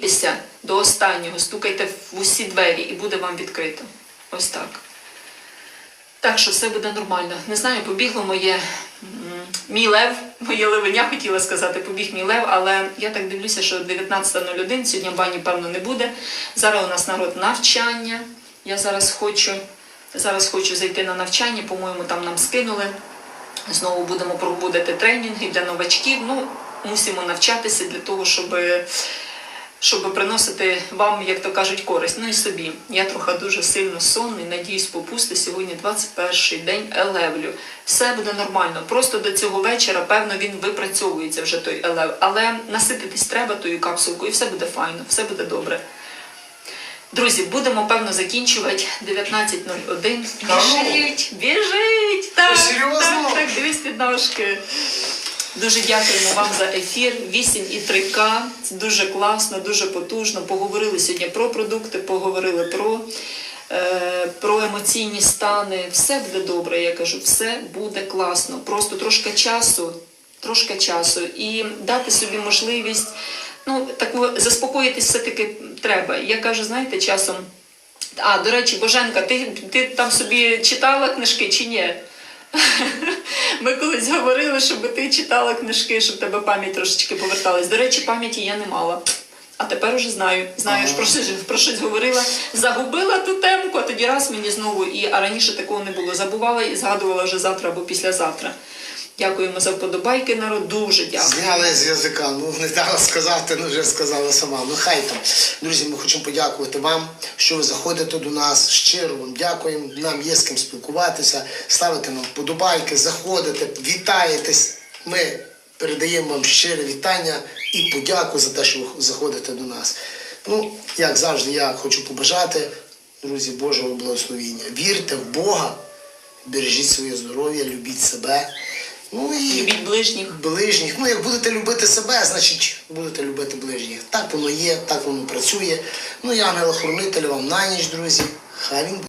Бійтеся до останнього, стукайте в усі двері і буде вам відкрито. Ось так. Так що все буде нормально. Не знаю, побігло моє мій лев, моє левеня хотіла сказати, побіг мій лев, але я так дивлюся, що 19.01, сьогодні бані, певно, не буде. Зараз у нас народ навчання. Я зараз хочу, зараз хочу зайти на навчання, по-моєму, там нам скинули. Знову будемо проводити тренінги для новачків. Ну, мусимо навчатися для того, щоб щоб приносити вам, як то кажуть, користь. Ну і собі. Я трохи дуже сильно сонний, надіюсь, попусти сьогодні 21 день елевлю. Все буде нормально. Просто до цього вечора, певно, він випрацьовується вже той елев. Але насититись треба тою капсулкою, і все буде файно, все буде добре. Друзі, будемо певно закінчувати 19.01. Біжить, біжить! Так, так, так, дивись під ножки. Дуже дякуємо вам за ефір. 8 і 3К. Це дуже класно, дуже потужно. Поговорили сьогодні про продукти, поговорили про, е, про емоційні стани. Все буде добре, я кажу, все буде класно. Просто трошки часу, трошки часу і дати собі можливість. Ну, таку заспокоїтись все-таки треба. Я кажу, знаєте, часом. А, до речі, Боженка, ти, ти там собі читала книжки чи ні? Ми колись говорили, щоб ти читала книжки, щоб тебе пам'ять трошечки поверталась. До речі, пам'яті я не мала. А тепер уже знаю. Знаю, про щось, про щось говорила. Загубила ту темку, а тоді раз мені знову, і а раніше такого не було. Забувала і згадувала вже завтра або післязавтра. Дякуємо за вподобайки, народ. Дуже дякую. Зняли з язика, ну не дала сказати, ну вже сказала сама. Ну хай там. Друзі, ми хочемо подякувати вам, що ви заходите до нас. Щиро вам дякуємо. Нам є з ким спілкуватися, ставите нам вподобайки, заходите, вітаєтесь. Ми передаємо вам щире вітання і подяку за те, що ви заходите до нас. Ну, як завжди, я хочу побажати, друзі, Божого благословіння. Вірте в Бога, бережіть своє здоров'я, любіть себе. Ну і Любіть ближніх. ближніх. Ну, як будете любити себе, значить будете любити ближніх. Так воно є, так воно працює. Ну і ангела-хоронителя вам на ніч, друзі. Хай він